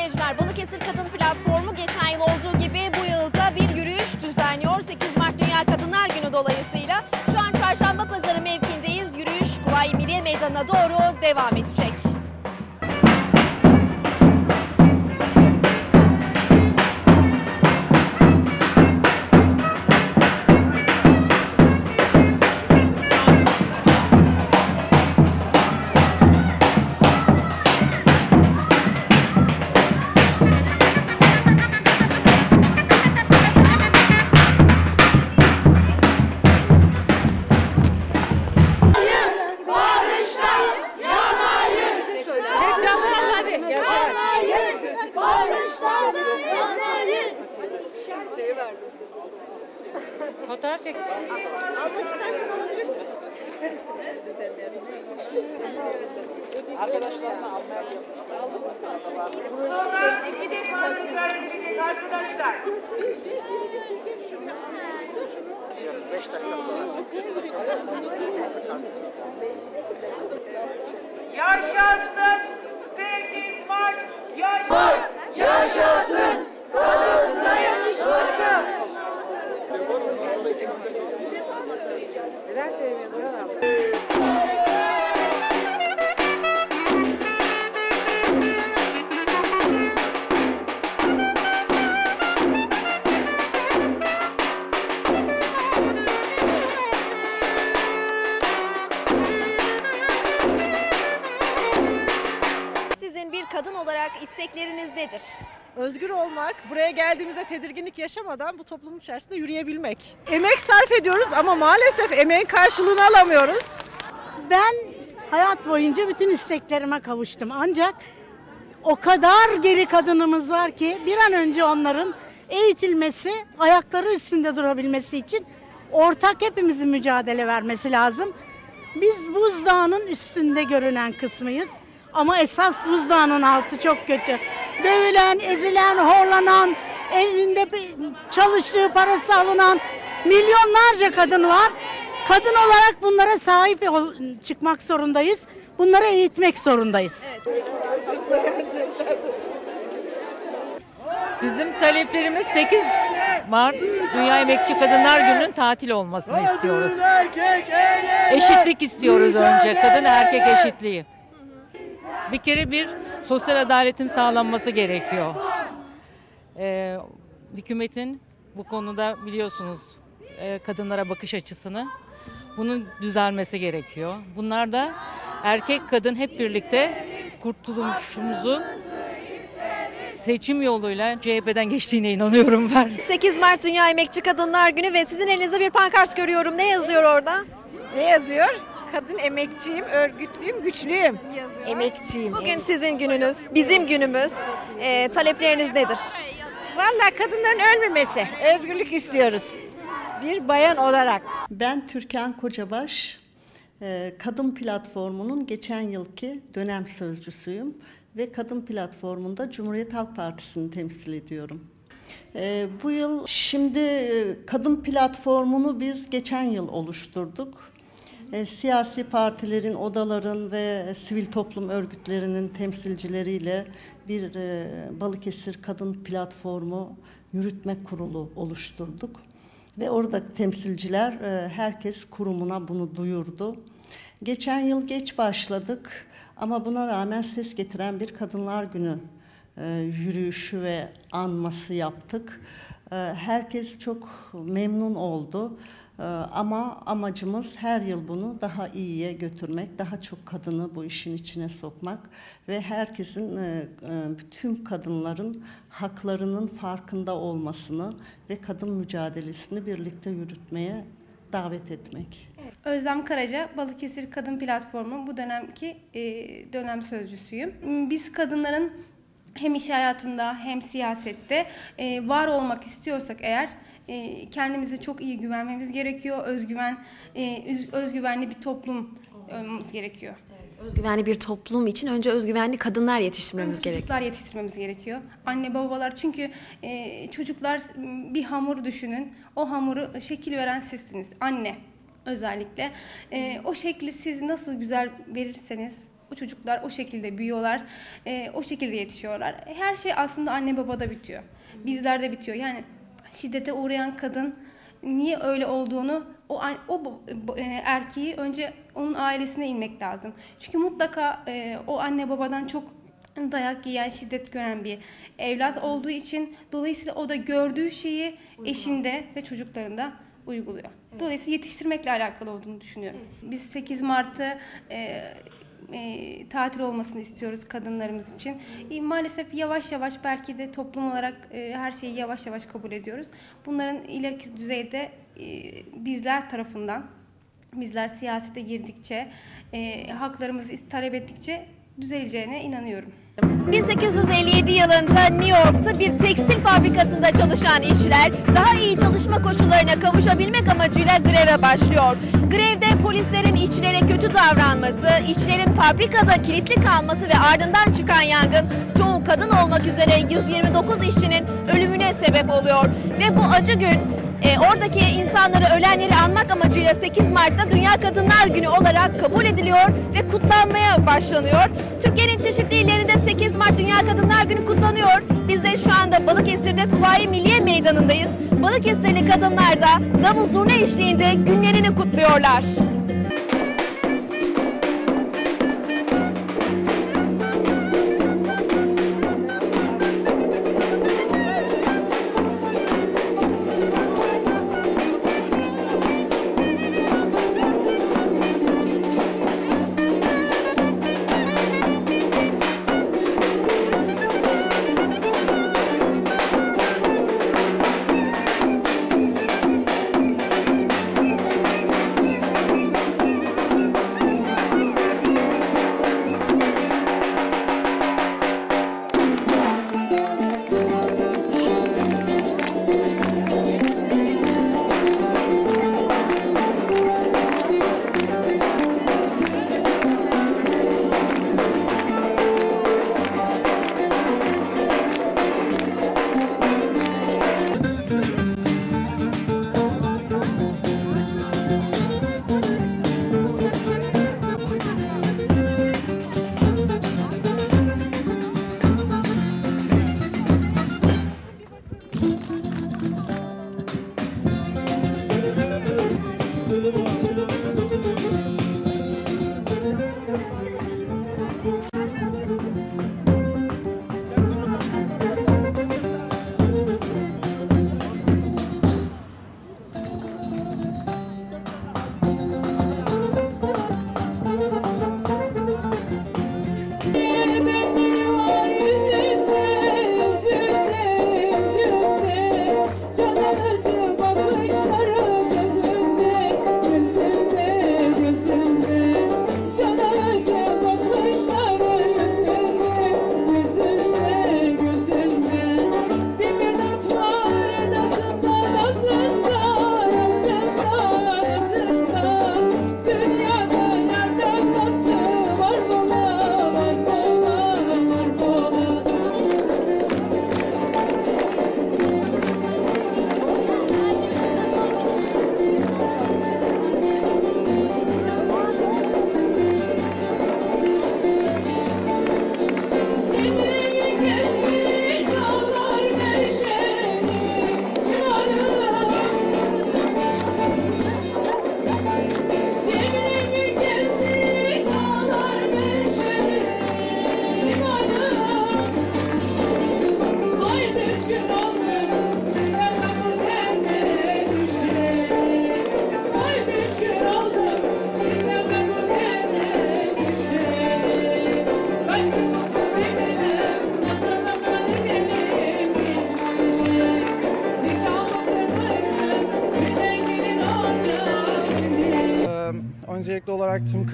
seyirciler, Balıkesir Kadın Platformu geçen yıl olduğu gibi bu yılda bir yürüyüş düzenliyor. 8 Mart Dünya Kadınlar Günü dolayısıyla şu an Çarşamba Pazarı mevkindeyiz. Yürüyüş Kuvayi Milliye Meydanı'na doğru devam edecek. Slogan iki defa tekrar edilecek arkadaşlar. Yaşasın 8 Mart yaşasın. Sizin Özgür olmak, buraya geldiğimizde tedirginlik yaşamadan bu toplumun içerisinde yürüyebilmek. Emek sarf ediyoruz ama maalesef emeğin karşılığını alamıyoruz. Ben hayat boyunca bütün isteklerime kavuştum. Ancak o kadar geri kadınımız var ki bir an önce onların eğitilmesi, ayakları üstünde durabilmesi için ortak hepimizin mücadele vermesi lazım. Biz buzdağının üstünde görünen kısmıyız. Ama esas buzdağının altı çok kötü. Dövülen, ezilen, horlanan, elinde çalıştığı parası alınan milyonlarca kadın var. Kadın olarak bunlara sahip çıkmak zorundayız. Bunları eğitmek zorundayız. Bizim taleplerimiz 8 Mart Dünya Emekçi Kadınlar Günü'nün tatil olmasını istiyoruz. Eşitlik istiyoruz önce, kadın erkek eşitliği. Bir kere bir sosyal adaletin sağlanması gerekiyor. Ee, hükümetin bu konuda biliyorsunuz e, kadınlara bakış açısını bunun düzelmesi gerekiyor. Bunlar da erkek kadın hep birlikte kurtuluşumuzu seçim yoluyla CHP'den geçtiğine inanıyorum ben. 8 Mart Dünya Emekçi Kadınlar Günü ve sizin elinizde bir pankart görüyorum. Ne yazıyor orada? Ne yazıyor? Kadın emekçiyim, örgütlüyüm, güçlüyüm. Emekçiyim. Bugün sizin gününüz, bizim günümüz. Ee, talepleriniz nedir? Vallahi kadınların ölmemesi, özgürlük istiyoruz. Bir bayan olarak. Ben Türkan Kocabaş, e, Kadın Platformu'nun geçen yılki dönem sözcüsüyüm ve Kadın Platformu'nda Cumhuriyet Halk Partisi'ni temsil ediyorum. E, Bu yıl şimdi e, Kadın Platformu'nu biz geçen yıl oluşturduk. E, Siyasi partilerin, odaların ve sivil toplum örgütlerinin temsilcileriyle bir e, Balıkesir Kadın Platformu Yürütme Kurulu oluşturduk. Ve orada temsilciler e, herkes kurumuna bunu duyurdu. Geçen yıl geç başladık ama buna rağmen ses getiren bir Kadınlar Günü e, yürüyüşü ve anması yaptık. E, Herkes çok memnun oldu. E, Ama amacımız her yıl bunu daha iyiye götürmek, daha çok kadını bu işin içine sokmak ve herkesin, e, e, bütün kadınların haklarının farkında olmasını ve kadın mücadelesini birlikte yürütmeye davet etmek. Özlem Karaca, Balıkesir Kadın Platformu bu dönemki e, dönem sözcüsüyüm. Biz kadınların hem iş hayatında hem siyasette e, var olmak istiyorsak eğer e, kendimize çok iyi güvenmemiz gerekiyor. Özgüven, e, öz- özgüvenli bir toplum olmamız gerekiyor. Özgüvenli bir toplum için önce özgüvenli kadınlar yetiştirmemiz gerekiyor. Çocuklar yetiştirmemiz gerekiyor. Anne babalar çünkü e, çocuklar bir hamur düşünün. O hamuru şekil veren sizsiniz. Anne özellikle. E, o şekli siz nasıl güzel verirseniz O çocuklar o şekilde büyüyorlar, e, o şekilde yetişiyorlar. Her şey aslında anne babada bitiyor. Bizlerde bitiyor. Yani şiddete uğrayan kadın niye öyle olduğunu o o e, erkeği önce onun ailesine inmek lazım. Çünkü mutlaka e, o anne babadan çok dayak yiyen, şiddet gören bir evlat olduğu için dolayısıyla o da gördüğü şeyi eşinde ve çocuklarında uyguluyor. Dolayısıyla yetiştirmekle alakalı olduğunu düşünüyorum. Biz 8 Mart'ı e, e, tatil olmasını istiyoruz kadınlarımız için. E, maalesef yavaş yavaş belki de toplum olarak e, her şeyi yavaş yavaş kabul ediyoruz. Bunların ileriki düzeyde e, bizler tarafından, bizler siyasete girdikçe, e, haklarımızı talep ettikçe düzeleceğine inanıyorum. 1857 yılında New York'ta bir tekstil fabrikasında çalışan işçiler daha iyi çalışma koşullarına kavuşabilmek amacıyla greve başlıyor. Grevde polislerin işçilere kötü davranması, işçilerin fabrikada kilitli kalması ve ardından çıkan yangın çoğu kadın olmak üzere 129 işçinin ölümüne sebep oluyor. Ve bu acı gün e, oradaki insanları ölenleri anmak amacıyla 8 Mart'ta Dünya Kadınlar Günü olarak kabul ediliyor ve kutlanmaya başlanıyor. Türkiye'nin çeşitli illerinde 8 Mart Dünya Kadınlar Günü kutlanıyor. Biz de şu anda Balıkesir'de Kuvayi Milliye Meydanı'ndayız. Balıkesirli kadınlar da davul zurna eşliğinde günlerini kutluyorlar.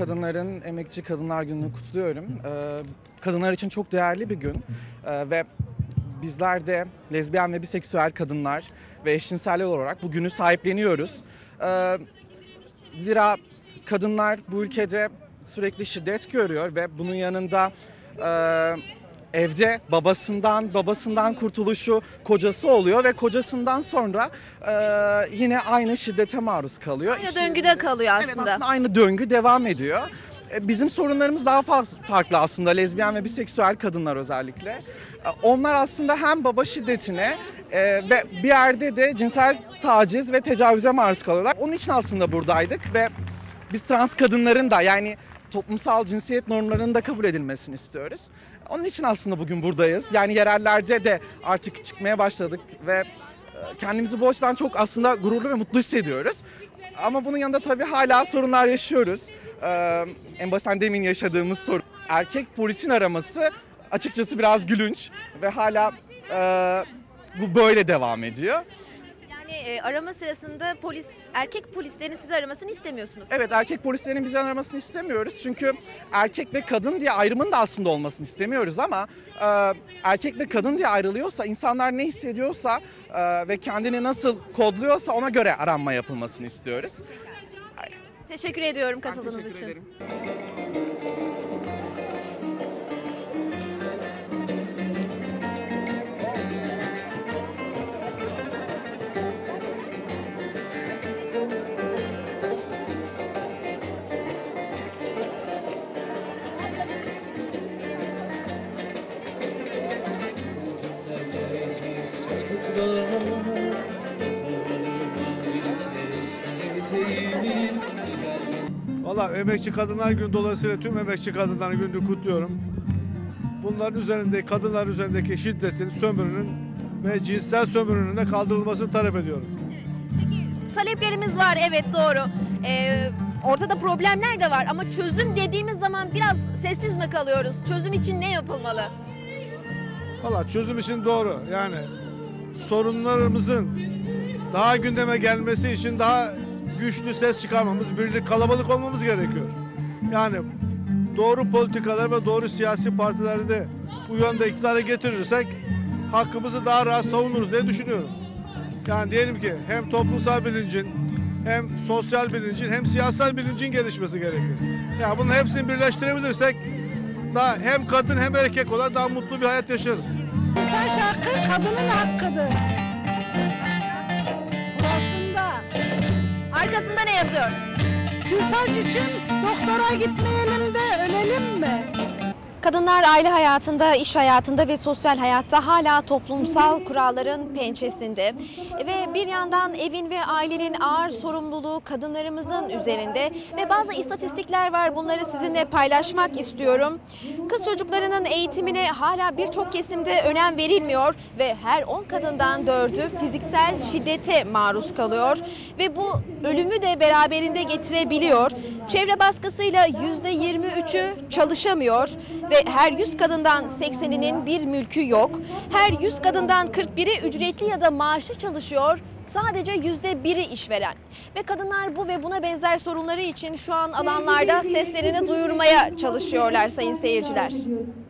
Kadınların Emekçi Kadınlar Günü'nü kutluyorum. Ee, Kadınlar için çok değerli bir gün Ee, ve bizler de lezbiyen ve biseksüel kadınlar ve eşcinseller olarak bu günü sahipleniyoruz. Ee, Zira kadınlar bu ülkede sürekli şiddet görüyor ve bunun yanında e, evde babasından babasından kurtuluşu kocası oluyor ve kocasından sonra e, yine aynı şiddete maruz kalıyor. Aynı döngüde kalıyor Evet aslında. aslında aynı döngü devam ediyor. e, bizim sorunlarımız daha faz- farklı aslında lezbiyen ve biseksüel kadınlar özellikle. E, Onlar aslında hem baba şiddetine e, ve bir yerde de cinsel taciz ve tecavüze maruz kalıyorlar. Onun için aslında buradaydık ve biz trans kadınların da yani toplumsal cinsiyet normlarının da kabul edilmesini istiyoruz. Onun için aslında bugün buradayız. Yani yerellerde de artık çıkmaya başladık ve e, kendimizi bu açıdan çok aslında gururlu ve mutlu hissediyoruz. Ama bunun yanında tabii hala sorunlar yaşıyoruz. Ee, en baştan demin yaşadığımız sorun. Erkek polisin araması açıkçası biraz gülünç ve hala e, bu böyle devam ediyor. E, arama sırasında polis, erkek polislerin sizi aramasını istemiyorsunuz. Evet erkek polislerin bizi aramasını istemiyoruz. Çünkü erkek ve kadın diye ayrımın da aslında olmasını istemiyoruz ama e, erkek ve kadın diye ayrılıyorsa insanlar ne hissediyorsa e, ve kendini nasıl kodluyorsa ona göre aranma yapılmasını istiyoruz. Teşekkür ediyorum katıldığınız için. ederim. Emekçi Kadınlar Günü dolayısıyla tüm emekçi kadınlar gününü kutluyorum. Bunların üzerinde, kadınlar üzerindeki şiddetin, sömürünün ve cinsel sömürünün de kaldırılmasını talep ediyorum. Taleplerimiz var evet doğru. Ee, ortada problemler de var ama çözüm dediğimiz zaman biraz sessiz mi kalıyoruz? Çözüm için ne yapılmalı? Valla çözüm için doğru. Yani sorunlarımızın daha gündeme gelmesi için daha güçlü ses çıkarmamız, birlik kalabalık olmamız gerekiyor. Yani doğru politikalar ve doğru siyasi partileri de bu yönde iktidara getirirsek hakkımızı daha rahat savunuruz diye düşünüyorum. Yani diyelim ki hem toplumsal bilincin hem sosyal bilincin hem siyasal bilincin gelişmesi gerekir. Yani bunun hepsini birleştirebilirsek daha hem kadın hem erkek olarak daha mutlu bir hayat yaşarız. Taş hakkı kadının hakkıdır. Arkasında ne yazıyor? Kürtaj için doktora gitmeyelim de ölelim mi? Kadınlar aile hayatında, iş hayatında ve sosyal hayatta hala toplumsal kuralların pençesinde. Ve bir yandan evin ve ailenin ağır sorumluluğu kadınlarımızın üzerinde ve bazı istatistikler var bunları sizinle paylaşmak istiyorum. Kız çocuklarının eğitimine hala birçok kesimde önem verilmiyor ve her 10 kadından 4'ü fiziksel şiddete maruz kalıyor ve bu ölümü de beraberinde getirebiliyor. Çevre baskısıyla %23'ü çalışamıyor ve her 100 kadından 80'inin bir mülkü yok. Her 100 kadından 41'i ücretli ya da maaşlı çalışıyor. Sadece %1'i işveren. Ve kadınlar bu ve buna benzer sorunları için şu an alanlarda seslerini duyurmaya çalışıyorlar sayın seyirciler. Yaşasın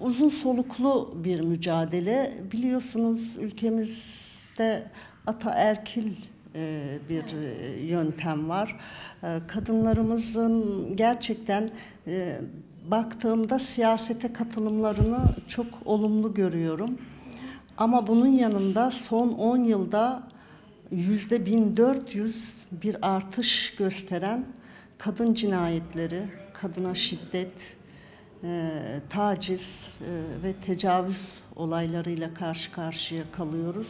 uzun soluklu bir mücadele. Biliyorsunuz ülkemizde ataerkil e, bir e, yöntem var. E, Kadınlarımızın gerçekten baktığımda siyasete katılımlarını çok olumlu görüyorum. Ama bunun yanında son 10 yılda yüzde 1400 bir artış gösteren kadın cinayetleri, kadına şiddet, e, taciz e, ve tecavüz olaylarıyla karşı karşıya kalıyoruz.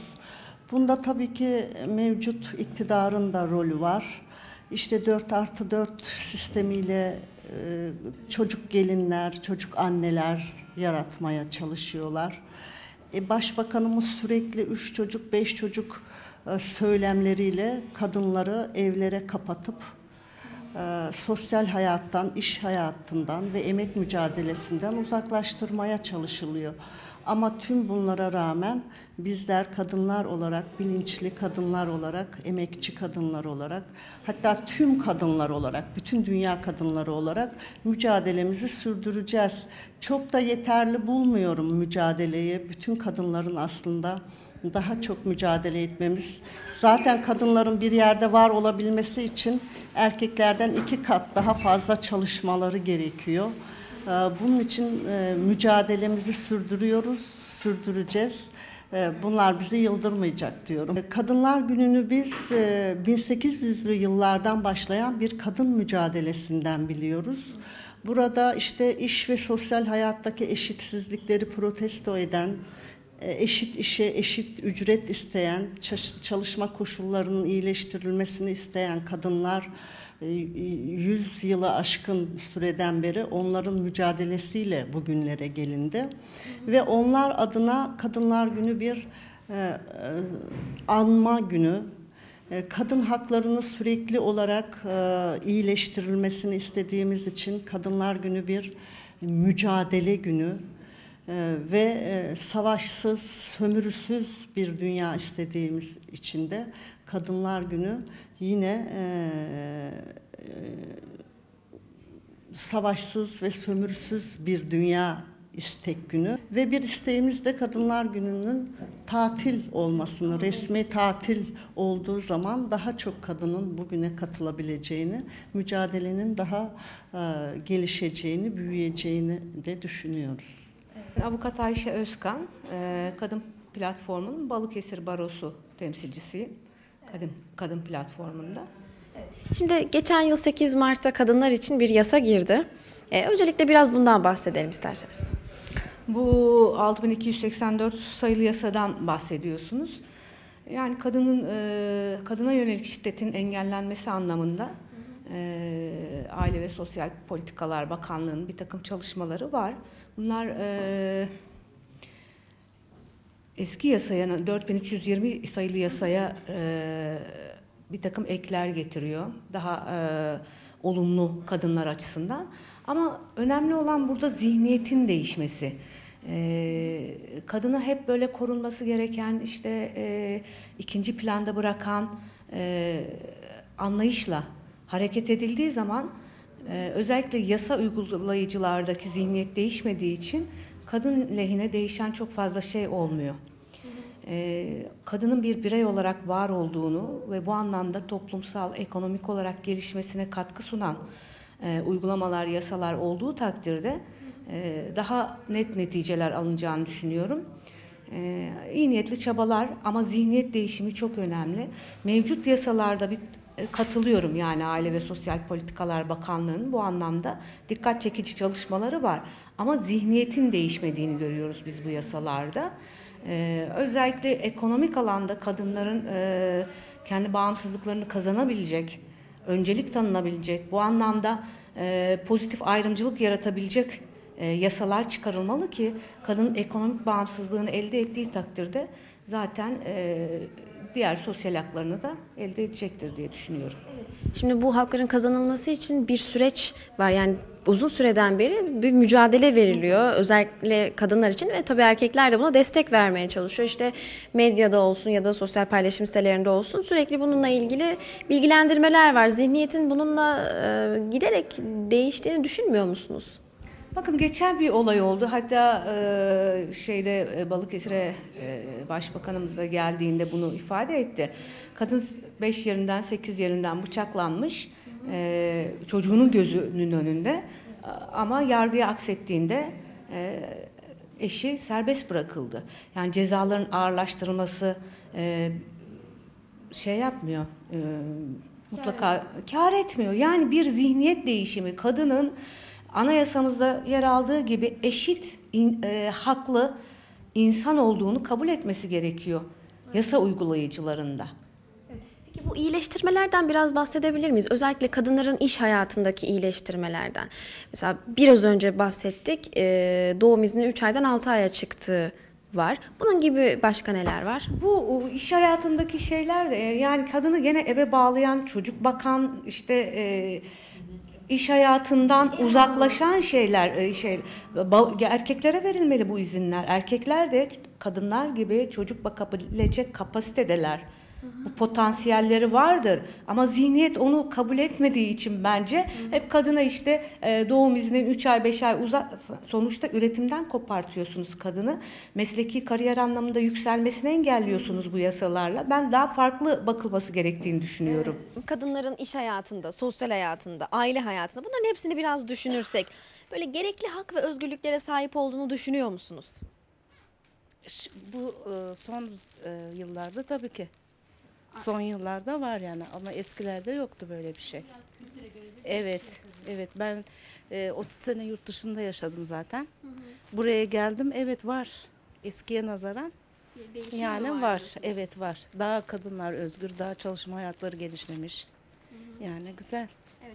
Bunda tabii ki mevcut iktidarın da rolü var. işte 4 artı 4 sistemiyle e, çocuk gelinler, çocuk anneler yaratmaya çalışıyorlar. E, Başbakanımız sürekli üç çocuk, beş çocuk e, söylemleriyle kadınları evlere kapatıp sosyal hayattan, iş hayatından ve emek mücadelesinden uzaklaştırmaya çalışılıyor. Ama tüm bunlara rağmen bizler kadınlar olarak, bilinçli kadınlar olarak, emekçi kadınlar olarak, hatta tüm kadınlar olarak, bütün dünya kadınları olarak mücadelemizi sürdüreceğiz. Çok da yeterli bulmuyorum mücadeleyi. Bütün kadınların aslında daha çok mücadele etmemiz. Zaten kadınların bir yerde var olabilmesi için erkeklerden iki kat daha fazla çalışmaları gerekiyor. Ee, Bunun için e, mücadelemizi sürdürüyoruz, sürdüreceğiz. Ee, Bunlar bizi yıldırmayacak diyorum. Kadınlar Günü'nü biz e, 1800'lü yıllardan başlayan bir kadın mücadelesinden biliyoruz. Burada işte iş ve sosyal hayattaki eşitsizlikleri protesto eden, e, eşit işe eşit ücret isteyen, çalışma koşullarının iyileştirilmesini isteyen kadınlar e, 100 yılı aşkın süreden beri onların mücadelesiyle bugünlere gelindi. Ve onlar adına Kadınlar Günü bir e, e, anma günü, e, Kadın haklarını sürekli olarak e, iyileştirilmesini istediğimiz için Kadınlar Günü bir mücadele günü e, ve e, savaşsız, sömürüsüz bir dünya istediğimiz için de Kadınlar Günü yine e, e, savaşsız ve sömürüsüz bir dünya istek günü ve bir isteğimiz de Kadınlar Günü'nün tatil olmasını, resmi tatil olduğu zaman daha çok kadının bugüne katılabileceğini, mücadelenin daha gelişeceğini, büyüyeceğini de düşünüyoruz. Avukat Ayşe Özkan, e, Kadın Platformu'nun Balıkesir Barosu temsilcisiyim. Kadın, kadın platformunda. Şimdi geçen yıl 8 Mart'ta kadınlar için bir yasa girdi. Ee, öncelikle biraz bundan bahsedelim isterseniz. Bu 6284 sayılı yasadan bahsediyorsunuz. Yani kadının e, kadına yönelik şiddetin engellenmesi anlamında e, Aile ve Sosyal Politikalar Bakanlığı'nın bir takım çalışmaları var. Bunlar e, eski yasaya 4320 sayılı yasaya e, bir takım ekler getiriyor. Daha e, olumlu kadınlar açısından. Ama önemli olan burada zihniyetin değişmesi. E, kadına hep böyle korunması gereken, işte e, ikinci planda bırakan e, anlayışla hareket edildiği zaman e, özellikle yasa uygulayıcılardaki zihniyet değişmediği için kadın lehine değişen çok fazla şey olmuyor. Ee, kadının bir birey olarak var olduğunu ve bu anlamda toplumsal, ekonomik olarak gelişmesine katkı sunan e, uygulamalar, yasalar olduğu takdirde e, daha net neticeler alınacağını düşünüyorum. E, iyi niyetli çabalar ama zihniyet değişimi çok önemli. Mevcut yasalarda bir katılıyorum yani Aile ve Sosyal Politikalar Bakanlığı'nın bu anlamda dikkat çekici çalışmaları var. Ama zihniyetin değişmediğini görüyoruz biz bu yasalarda. Ee, özellikle ekonomik alanda kadınların e, kendi bağımsızlıklarını kazanabilecek, öncelik tanınabilecek, bu anlamda e, pozitif ayrımcılık yaratabilecek e, yasalar çıkarılmalı ki kadının ekonomik bağımsızlığını elde ettiği takdirde zaten e, diğer sosyal haklarını da elde edecektir diye düşünüyorum. Şimdi bu hakların kazanılması için bir süreç var. Yani uzun süreden beri bir mücadele veriliyor. Özellikle kadınlar için ve tabii erkekler de buna destek vermeye çalışıyor. İşte medyada olsun ya da sosyal paylaşım sitelerinde olsun sürekli bununla ilgili bilgilendirmeler var. Zihniyetin bununla e, giderek değiştiğini düşünmüyor musunuz? Bakın geçen bir olay oldu. Hatta e, şeyde e, Balıkesir'e e, başbakanımız da geldiğinde bunu ifade etti. Kadın 5 yerinden 8 yerinden bıçaklanmış. E, çocuğunun gözünün önünde. Ama yargıya aksettiğinde e, eşi serbest bırakıldı. Yani cezaların ağırlaştırılması e, şey yapmıyor. e, mutlaka kar etmiyor. Yani bir zihniyet değişimi kadının anayasamızda yer aldığı gibi eşit in- e, haklı insan olduğunu kabul etmesi gerekiyor yasa uygulayıcılarında. Peki Bu iyileştirmelerden biraz bahsedebilir miyiz? Özellikle kadınların iş hayatındaki iyileştirmelerden. Mesela biraz önce bahsettik. e, Doğum izni 3 aydan 6 aya çıktığı var. Bunun gibi başka neler var? Bu iş hayatındaki şeyler de e, yani kadını gene eve bağlayan, çocuk bakan, işte e, iş hayatından uzaklaşan şeyler e, şey erkeklere verilmeli bu izinler. Erkekler de kadınlar gibi çocuk bakabilecek kapasitedeler. Bu potansiyelleri vardır ama zihniyet onu kabul etmediği için bence hep kadına işte e, doğum izni 3 ay 5 ay uzak sonuçta üretimden kopartıyorsunuz kadını. Mesleki kariyer anlamında yükselmesini engelliyorsunuz bu yasalarla. Ben daha farklı bakılması gerektiğini düşünüyorum. Kadınların iş hayatında, sosyal hayatında, aile hayatında bunların hepsini biraz düşünürsek böyle gerekli hak ve özgürlüklere sahip olduğunu düşünüyor musunuz? Bu e, son e, yıllarda tabii ki. Son yıllarda var yani ama eskilerde yoktu böyle bir şey. Evet, evet ben e, 30 sene yurt dışında yaşadım zaten. Buraya geldim, evet var. Eskiye nazaran yani var, evet var. Daha kadınlar özgür, daha çalışma hayatları gelişmemiş. Yani güzel.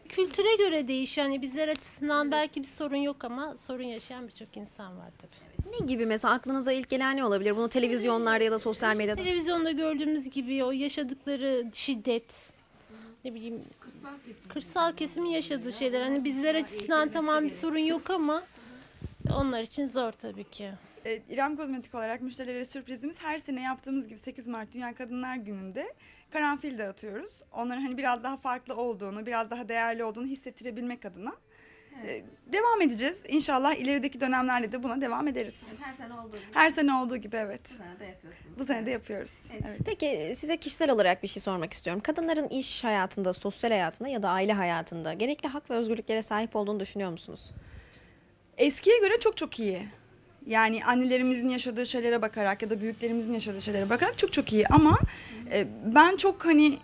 Kültüre göre değişiyor. Yani bizler açısından belki bir sorun yok ama sorun yaşayan birçok insan var tabii. Ne gibi mesela aklınıza ilk gelen ne olabilir? Bunu televizyonlarda ya da sosyal medyada Televizyonda gördüğümüz gibi o yaşadıkları şiddet, ne bileyim kırsal kesimin yaşadığı şeyler. Hani bizler açısından tamam bir sorun yok ama onlar için zor tabii ki. E, İrem Kozmetik olarak müşterilere sürprizimiz her sene yaptığımız gibi 8 Mart Dünya Kadınlar Günü'nde karanfil dağıtıyoruz. Onların hani biraz daha farklı olduğunu, biraz daha değerli olduğunu hissettirebilmek adına. E, devam edeceğiz. İnşallah ilerideki dönemlerde de buna devam ederiz. Her sene olduğu gibi. Her sene olduğu gibi evet. Bu sene de yapıyorsunuz. Bu sene de yapıyoruz. Evet. Peki size kişisel olarak bir şey sormak istiyorum. Kadınların iş hayatında, sosyal hayatında ya da aile hayatında gerekli hak ve özgürlüklere sahip olduğunu düşünüyor musunuz? Eskiye göre çok çok iyi. Yani annelerimizin yaşadığı şeylere bakarak ya da büyüklerimizin yaşadığı şeylere bakarak çok çok iyi ama e, ben çok hani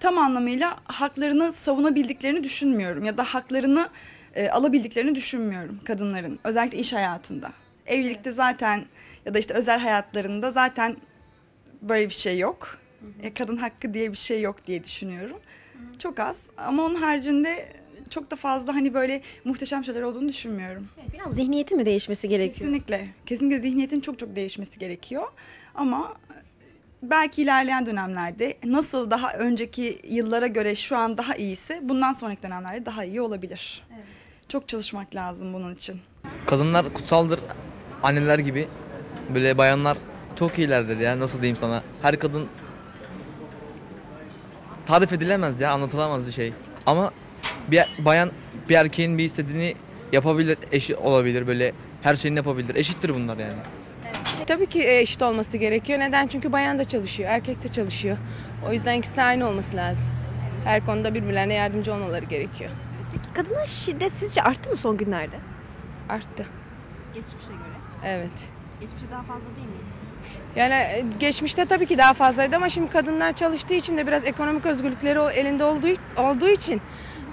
tam anlamıyla haklarını savunabildiklerini düşünmüyorum ya da haklarını e, alabildiklerini düşünmüyorum kadınların özellikle iş hayatında. Evlilikte zaten ya da işte özel hayatlarında zaten böyle bir şey yok. E, kadın hakkı diye bir şey yok diye düşünüyorum. Çok az ama onun haricinde çok da fazla hani böyle muhteşem şeyler olduğunu düşünmüyorum. Biraz zihniyetin mi değişmesi gerekiyor? Kesinlikle. Kesinlikle zihniyetin çok çok değişmesi gerekiyor. Ama belki ilerleyen dönemlerde nasıl daha önceki yıllara göre şu an daha iyiyse bundan sonraki dönemlerde daha iyi olabilir. Çok çalışmak lazım bunun için. Kadınlar kutsaldır. Anneler gibi. Böyle bayanlar çok iyilerdir ya. Nasıl diyeyim sana? Her kadın tarif edilemez ya. Anlatılamaz bir şey. Ama bir bayan bir erkeğin bir istediğini yapabilir. Eşi olabilir böyle. Her şeyini yapabilir. Eşittir bunlar yani. Tabii ki e, eşit olması gerekiyor. Neden? Çünkü bayan da çalışıyor, erkek de çalışıyor. O yüzden ikisi de aynı olması lazım. Her konuda birbirlerine yardımcı olmaları gerekiyor. Kadına şiddet sizce arttı mı son günlerde? Arttı. Geçmişe göre. Evet. Geçmişte daha fazla değil miydi? Yani e, geçmişte tabii ki daha fazlaydı ama şimdi kadınlar çalıştığı için de biraz ekonomik özgürlükleri o elinde olduğu olduğu için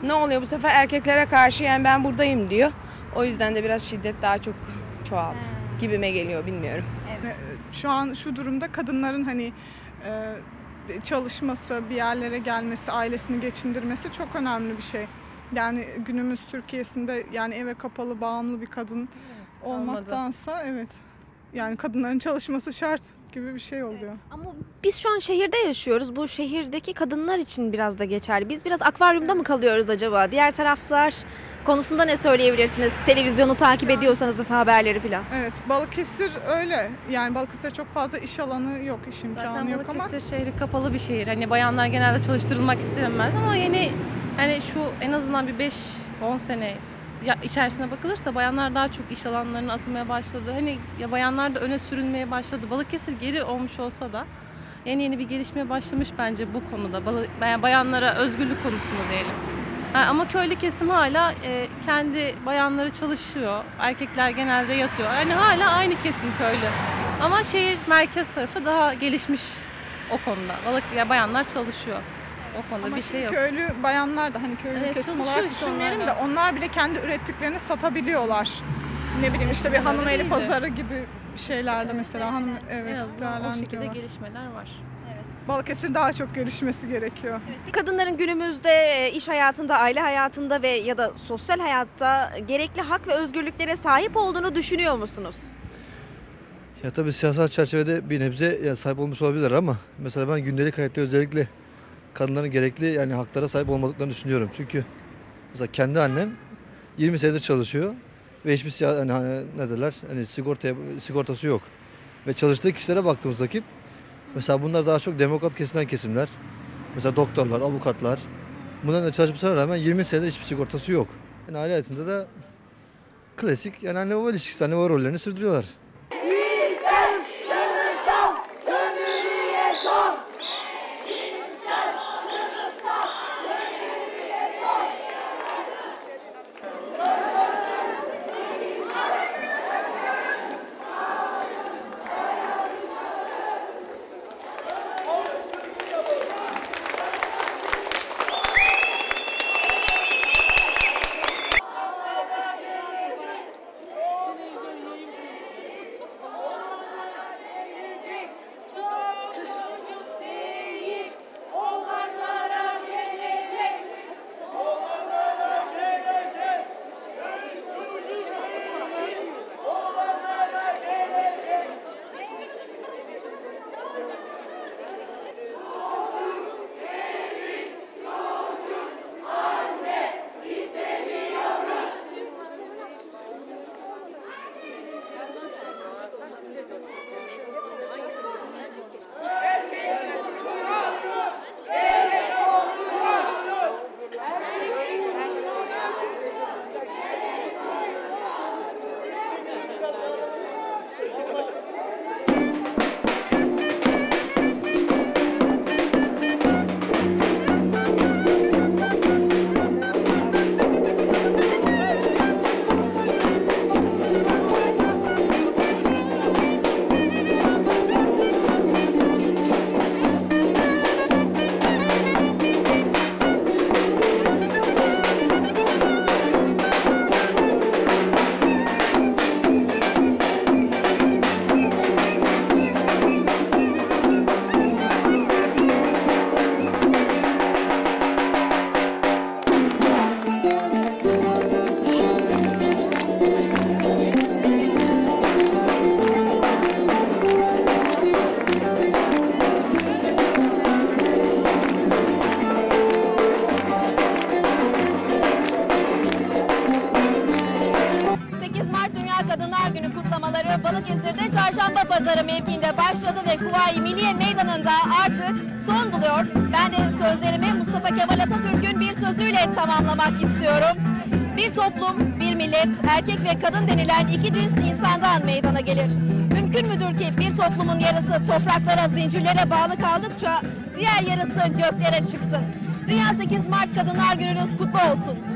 ne oluyor bu sefer erkeklere karşı yani ben buradayım diyor. O yüzden de biraz şiddet daha çok çoğaldı gibime geliyor bilmiyorum. Şu an şu durumda kadınların hani e, çalışması, bir yerlere gelmesi, ailesini geçindirmesi çok önemli bir şey. Yani günümüz Türkiye'sinde yani eve kapalı, bağımlı bir kadın olmaktansa evet. Yani kadınların çalışması şart gibi bir şey oluyor. Ama biz şu an şehirde yaşıyoruz. Bu şehirdeki kadınlar için biraz da geçerli. Biz biraz akvaryumda mı kalıyoruz acaba? Diğer taraflar konusunda ne söyleyebilirsiniz? Televizyonu takip ediyorsanız mesela haberleri falan. Evet, Balıkesir öyle. Yani Balıkesir'de çok fazla iş alanı yok, iş imkanı Zaten yok ama Balıkesir şehri kapalı bir şehir. Hani bayanlar genelde çalıştırılmak istemez ama yeni hani şu en azından bir 5-10 sene içerisine bakılırsa bayanlar daha çok iş alanlarına atılmaya başladı. Hani ya bayanlar da öne sürülmeye başladı. Balıkesir geri olmuş olsa da yeni yeni bir gelişmeye başlamış bence bu konuda. Yani bayanlara özgürlük konusunda diyelim. Ama köylü kesim hala e, kendi bayanları çalışıyor. Erkekler genelde yatıyor. Yani hala aynı kesim köylü. Ama şehir merkez tarafı daha gelişmiş o konuda. Balık ya bayanlar çalışıyor. O konuda Ama bir şey yok. köylü bayanlar da hani köylü Evet, kesim olarak düşünmeyelim onlar de onlar bile kendi ürettiklerini satabiliyorlar. Ne bileyim işte bir hanım eli pazarı gibi şeylerde mesela hanım En evet azından o şekilde değerlendiriyorlar. gelişmeler var. Balıkesir daha çok gelişmesi gerekiyor. Kadınların günümüzde e, iş hayatında, aile hayatında ve ya da sosyal hayatta gerekli hak ve özgürlüklere sahip olduğunu düşünüyor musunuz? Ya tabii siyasal çerçevede bir nebze sahip olmuş olabilirler ama mesela ben gündelik hayatta özellikle kadınların gerekli yani haklara sahip olmadıklarını düşünüyorum. Çünkü mesela kendi annem 20 senedir çalışıyor ve hiçbir siya, hani, ne derler hani sigorta sigortası yok. Ve çalıştığı kişilere baktığımız vakit mesela bunlar daha çok demokrat kesimden kesimler. Mesela doktorlar, avukatlar. Bunların da çalışmasına rağmen 20 senedir hiçbir sigortası yok. Yani aile hayatında da klasik yani anne baba ilişkisi, anne baba rollerini sürdürüyorlar. Kadınlar Günü kutlamaları Balıkesir'de Çarşamba Pazarı mevkiinde başladı ve Kuvayi Milliye Meydanı'nda artık son buluyor. Ben de sözlerimi Mustafa Kemal Atatürk'ün bir sözüyle tamamlamak istiyorum. Bir toplum, bir millet, erkek ve kadın denilen iki cins insandan meydana gelir. Mümkün müdür ki bir toplumun yarısı topraklara, zincirlere bağlı kaldıkça diğer yarısı göklere çıksın? Dünya 8 Mart Kadınlar Gününüz kutlu olsun.